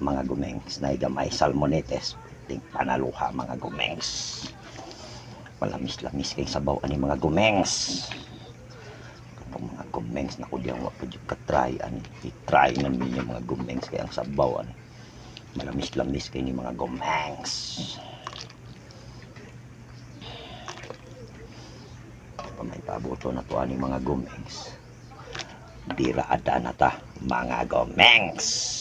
mga gumengs. Na igamay salmonetes ting panaluha mga gumengs. Malamis-lamis kay sabaw ani mga gumengs. Kapag mga gumengs na kudyang wapod yung katry ani. I-try man ninyo mga gumengs kay sabaw ani. Malamis-lamis kay ni mga gumengs. Pa may pabuto na to ani mga gumengs. Dira ada na ta mga gumengs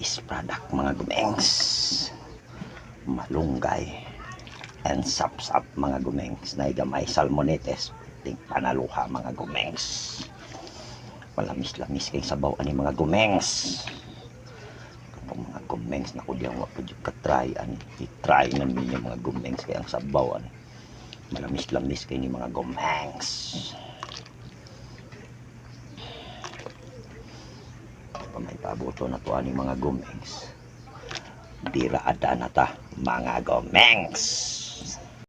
is product mga gumengs. Malunggay and sap-sap mga gumengs. Na igamay salmonetes. Ting panaluha mga gumengs. Malamis-lamis kay sabaw ani mga gumengs. Kapag mga gumengs na kudyang wapod yung katry ani. I-try man ninyo mga gumengs kay ang sabaw ani. Malamis-lamis kay ni mga gumengs may pabuto na to ani mga gumengs. Dira ada na ta mga gumengs